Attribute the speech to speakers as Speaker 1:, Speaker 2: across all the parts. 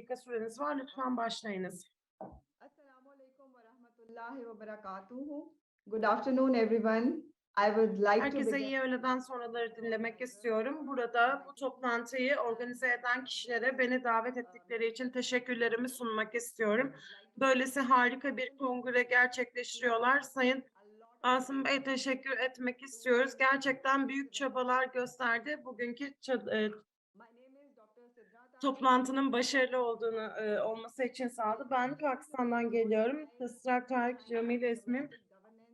Speaker 1: dakika süreniz var. Lütfen başlayınız.
Speaker 2: Assalamu alaikum wa rahmatullahi wa barakatuhu. Good afternoon, everyone. I would like to
Speaker 1: Herkese
Speaker 2: begin.
Speaker 1: iyi öğleden sonraları dinlemek istiyorum. Burada bu toplantıyı organize eden kişilere beni davet ettikleri için teşekkürlerimi sunmak istiyorum. Böylesi harika bir kongre gerçekleştiriyorlar. Sayın Asım Bey teşekkür etmek istiyoruz. Gerçekten büyük çabalar gösterdi. Bugünkü toplantının başarılı olduğunu e, olması için sağladı. Ben Pakistan'dan geliyorum. Tısrak Tarık Camil ismim.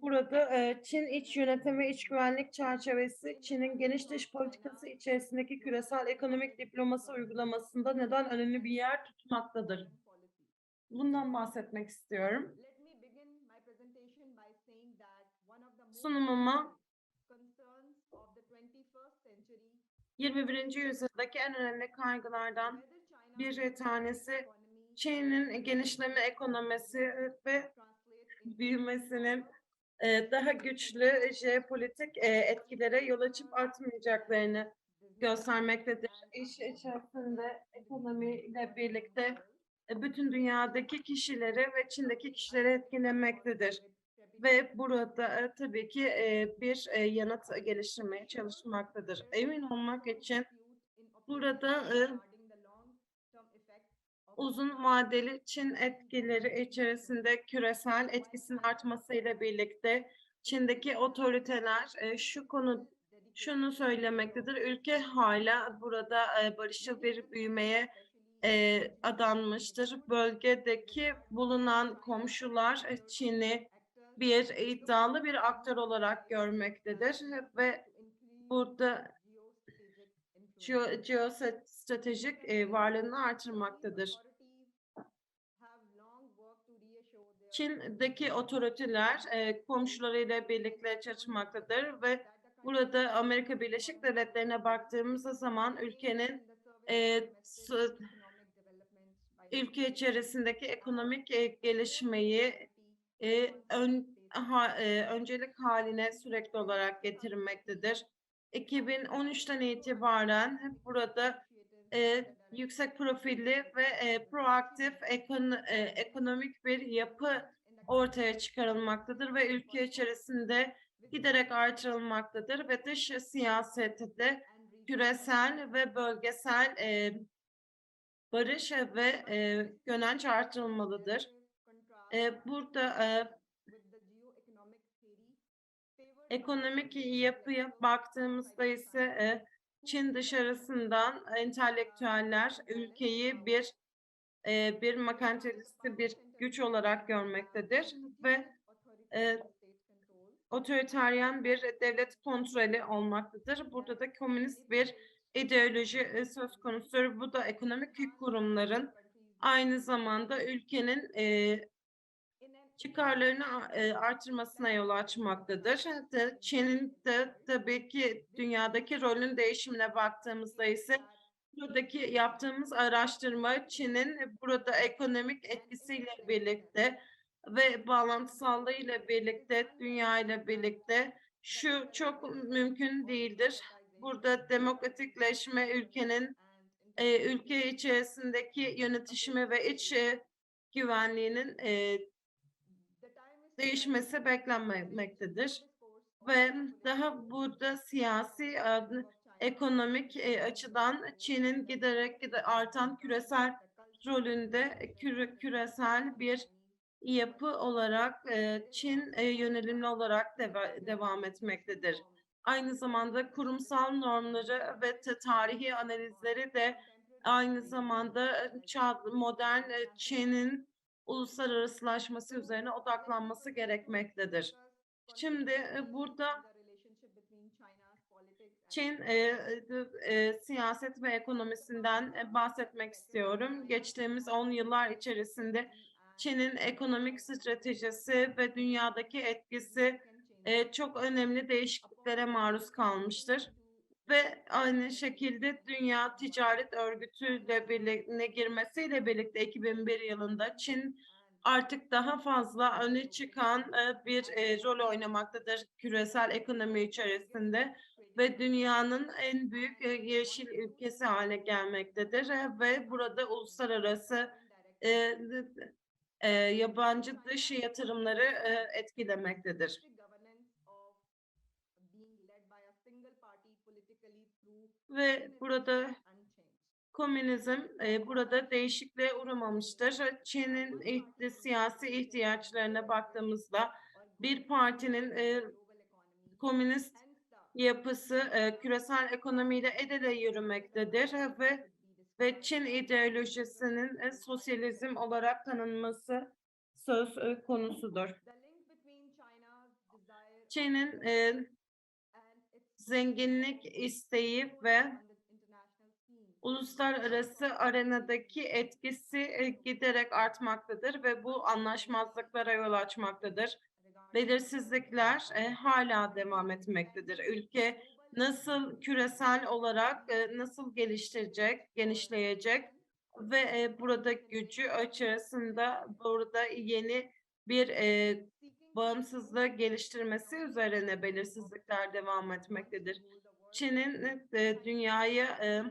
Speaker 1: Burada e, Çin iç yönetim ve iç güvenlik çerçevesi, Çin'in geniş dış politikası içerisindeki küresel ekonomik diplomasi uygulamasında neden önemli bir yer tutmaktadır? Bundan bahsetmek istiyorum.
Speaker 2: Let me begin my presentation by saying that one of the most
Speaker 1: Sunumuma
Speaker 2: concerns of the 21st century
Speaker 1: 21. yüzyıldaki en önemli kaygılardan bir tanesi Çin'in genişleme ekonomisi ve büyümesinin e, daha güçlü jeopolitik e, etkilere yol açıp artmayacaklarını göstermektedir. İş içerisinde ekonomiyle birlikte e, bütün dünyadaki kişileri ve Çin'deki kişileri etkilemektedir. Ve burada e, tabii ki e, bir e, yanıt geliştirmeye çalışmaktadır. Emin olmak için burada uzun vadeli Çin etkileri içerisinde küresel etkisinin artmasıyla birlikte Çin'deki otoriteler şu konu şunu söylemektedir. Ülke hala burada barışçıl bir büyümeye adanmıştır. Bölgedeki bulunan komşular Çin'i bir iddialı bir aktör olarak görmektedir ve burada geostratejik e, varlığını artırmaktadır. Çin'deki otoriteler e, komşularıyla birlikte çalışmaktadır ve burada Amerika Birleşik Devletleri'ne baktığımız zaman ülkenin e, ülke içerisindeki ekonomik e, gelişmeyi e, ön, ha- e, öncelik haline sürekli olarak getirmektedir. 2013'ten itibaren hep burada e, yüksek profilli ve e, proaktif ekon- e, ekonomik bir yapı ortaya çıkarılmaktadır ve ülke içerisinde giderek artırılmaktadır ve dış siyasette küresel ve bölgesel e, barış ve e, gönenç artırılmalıdır. E, burada e, ekonomik yapıya baktığımızda ise e, Çin dışarısından entelektüeller ülkeyi bir e, bir merkantilisti bir güç olarak görmektedir ve e, otoriteryen bir devlet kontrolü olmaktadır. Burada da komünist bir ideoloji söz konusudur. Bu da ekonomik kurumların aynı zamanda ülkenin e, çıkarlarını e, artırmasına yol açmaktadır. Çin'in de tabii ki dünyadaki rolün değişimine baktığımızda ise buradaki yaptığımız araştırma Çin'in burada ekonomik etkisiyle birlikte ve bağlantısallığıyla birlikte dünya ile birlikte şu çok mümkün değildir. Burada demokratikleşme ülkenin e, ülke içerisindeki yönetişimi ve iç güvenliğinin e, değişmesi beklenmektedir. Ve daha burada siyasi, e, ekonomik e, açıdan Çin'in giderek gide artan küresel rolünde küre- küresel bir yapı olarak e, Çin yönelimli olarak deva- devam etmektedir. Aynı zamanda kurumsal normları ve tarihi analizleri de aynı zamanda modern Çin'in uluslararasılaşması üzerine odaklanması gerekmektedir. Şimdi e, burada Çin e, e, e, siyaset ve ekonomisinden e, bahsetmek istiyorum. Geçtiğimiz 10 yıllar içerisinde Çin'in ekonomik stratejisi ve dünyadaki etkisi e, çok önemli değişikliklere maruz kalmıştır. Ve aynı şekilde Dünya Ticaret Örgütü ile birlikte girmesiyle birlikte 2001 yılında Çin artık daha fazla öne çıkan e, bir e, rol oynamaktadır küresel ekonomi içerisinde ve dünyanın en büyük e, yeşil ülkesi haline gelmektedir ve burada uluslararası yabancı dış yatırımları etkilemektedir. Ve burada komünizm e, burada değişikliğe uğramamıştır. Çin'in ihti- siyasi ihtiyaçlarına baktığımızda bir partinin e, komünist yapısı e, küresel ekonomiyle el ele yürümektedir ve ve Çin ideolojisinin e, sosyalizm olarak tanınması söz e, konusudur. Çin'in e, zenginlik isteği ve uluslararası arenadaki etkisi e, giderek artmaktadır ve bu anlaşmazlıklara yol açmaktadır. Belirsizlikler e, hala devam etmektedir. Ülke nasıl küresel olarak e, nasıl geliştirecek, genişleyecek ve e, burada gücü açısında burada yeni bir e, bağımsızlığı geliştirmesi üzerine belirsizlikler devam etmektedir. Çin'in e, dünyayı e,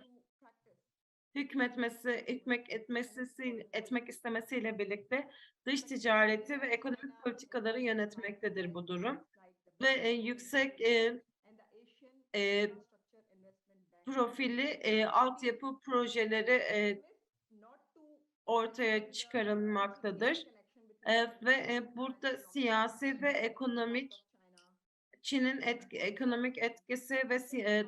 Speaker 1: hükmetmesi, hükmek etmesi, etmek istemesiyle birlikte dış ticareti ve ekonomik politikaları yönetmektedir bu durum. Ve e, yüksek e, e, profilli e, altyapı projeleri e, ortaya çıkarılmaktadır. Ve burada siyasi ve ekonomik Çin'in etki, ekonomik etkisi ve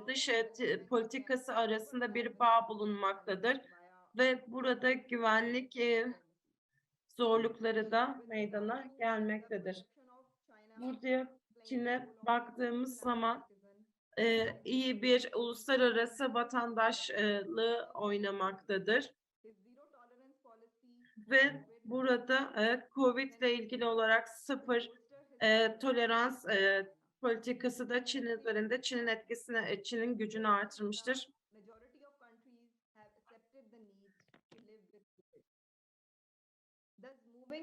Speaker 1: dış e, t- politikası arasında bir bağ bulunmaktadır ve burada güvenlik e, zorlukları da meydana gelmektedir. Burada Çin'e baktığımız zaman e, iyi bir uluslararası vatandaşlığı oynamaktadır ve burada e, Covid ile ilgili olarak sıfır e, tolerans e, politikası da Çin üzerinde Çin'in etkisini, e, Çin'in gücünü artırmıştır. Ve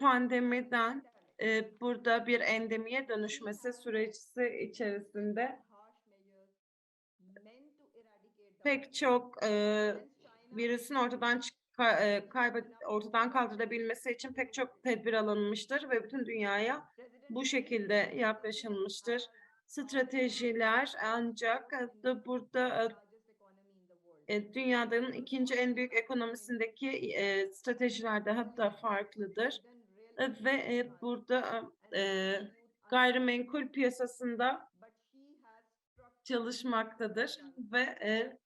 Speaker 1: pandemiden e, burada bir endemiye dönüşmesi süreci içerisinde pek çok e, virüsün ortadan e, kaybet, ortadan kaldırılabilmesi için pek çok tedbir alınmıştır ve bütün dünyaya bu şekilde yaklaşılmıştır. Stratejiler ancak e, da burada e, dünyanın ikinci en büyük ekonomisindeki e, stratejiler daha da farklıdır. E, ve e, burada gayrimenkul piyasasında çalışmaktadır ve e,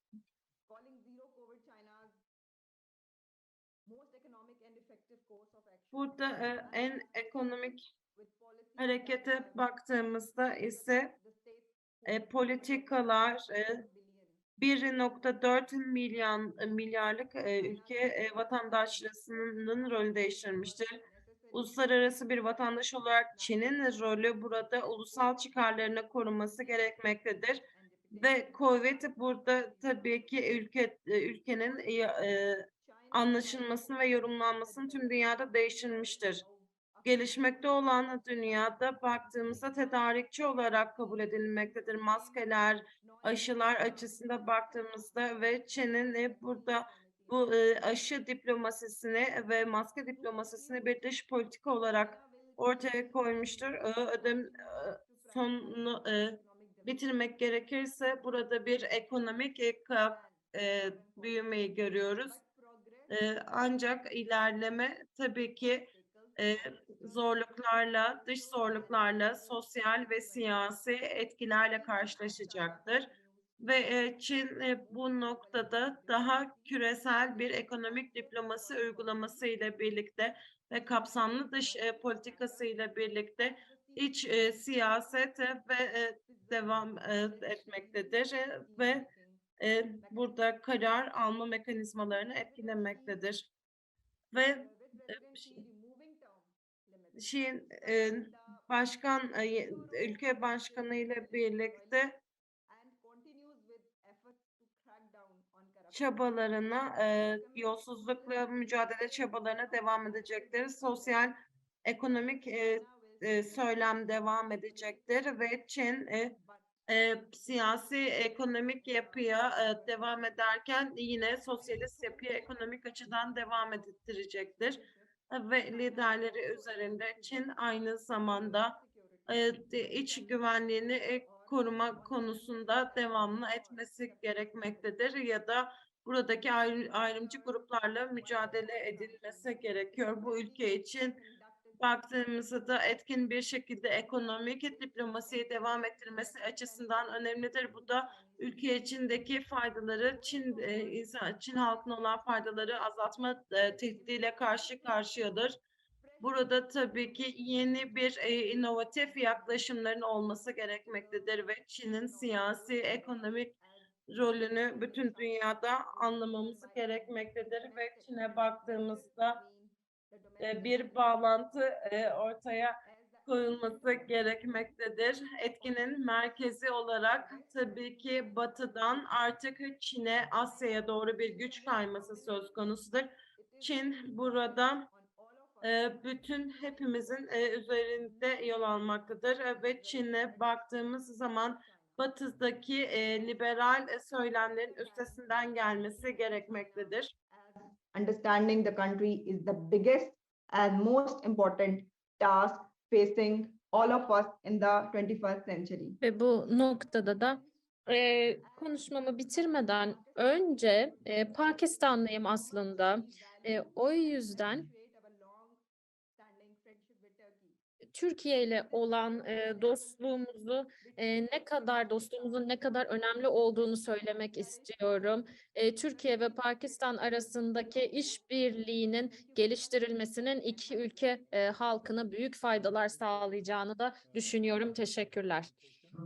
Speaker 1: burada e, en ekonomik harekete baktığımızda ise e, politikalar e,
Speaker 2: billion
Speaker 1: 1.4 milyon milyarlık e, ülke e, vatandaşlığının rolü değiştirmiştir. Uluslararası bir vatandaş olarak Çin'in rolü burada ulusal çıkarlarını koruması gerekmektedir. Ve Covid burada tabii ki ülke e, ülkenin e, e, anlaşılmasını ve yorumlanmasını tüm dünyada değiştirmiştir. Gelişmekte olan dünyada baktığımızda tedarikçi olarak kabul edilmektedir. Maskeler, aşılar açısında baktığımızda ve Çin'in e, burada bu e, aşı diplomasisini ve maske diplomasisini bir dış politika olarak ortaya koymuştur. Ödem sonunu e, bitirmek gerekirse burada bir ekonomik büyümeyi görüyoruz. E, ancak ilerleme tabii ki e, zorluklarla, dış zorluklarla, sosyal ve siyasi etkilerle karşılaşacaktır. Ve e, Çin e, bu noktada daha küresel bir ekonomik diplomasi uygulaması ile birlikte ve kapsamlı dış e, politikası ile birlikte iç e, siyaset ve e, devam e, etmektedir e, ve e, burada karar alma mekanizmalarını etkilemektedir. Ve Şi'nin e, başkan e, ülke başkanı ile birlikte çabalarına, e, yolsuzlukla mücadele çabalarına devam edecektir. Sosyal, ekonomik e, e, söylem devam edecektir ve Çin e, e, siyasi ekonomik yapıya e, devam ederken yine sosyalist yapıya ekonomik açıdan devam ettirecektir. Ve liderleri üzerinde Çin aynı zamanda e, iç güvenliğini e, koruma konusunda devamlı etmesi gerekmektedir ya da buradaki ayrı- ayrımcı gruplarla mücadele edilmesi gerekiyor. Bu ülke için baktığımızda da etkin bir şekilde ekonomik diplomasiyi devam ettirmesi açısından önemlidir. Bu da ülke içindeki faydaları Çin e, insan Çin halkına olan faydaları azaltma e, tehdidiyle karşı karşıyadır. Burada tabii ki yeni bir e, inovatif yaklaşımların olması gerekmektedir ve Çin'in siyasi, ekonomik rolünü bütün dünyada anlamamız gerekmektedir ve Çin'e baktığımızda bir bağlantı ortaya koyulması gerekmektedir. Etkinin merkezi olarak tabii ki batıdan artık Çin'e, Asya'ya doğru bir güç kayması söz konusudur. Çin burada bütün hepimizin üzerinde yol almaktadır ve Çin'e baktığımız zaman batıdaki liberal söylemlerin üstesinden gelmesi gerekmektedir.
Speaker 2: Understanding the country is the biggest and most important task facing all of us in the 21st century.
Speaker 3: Ve bu noktada da eee, konuşmamı bitirmeden önce eee, Pakistanlıyım aslında. E, o yüzden Türkiye ile olan eee, dostluğumuzu eee, ne kadar dostluğumuzun ne kadar önemli olduğunu söylemek istiyorum. Eee, Türkiye ve Pakistan arasındaki işbirliğinin geliştirilmesinin iki ülke eee, halkına büyük faydalar sağlayacağını da düşünüyorum. Teşekkürler.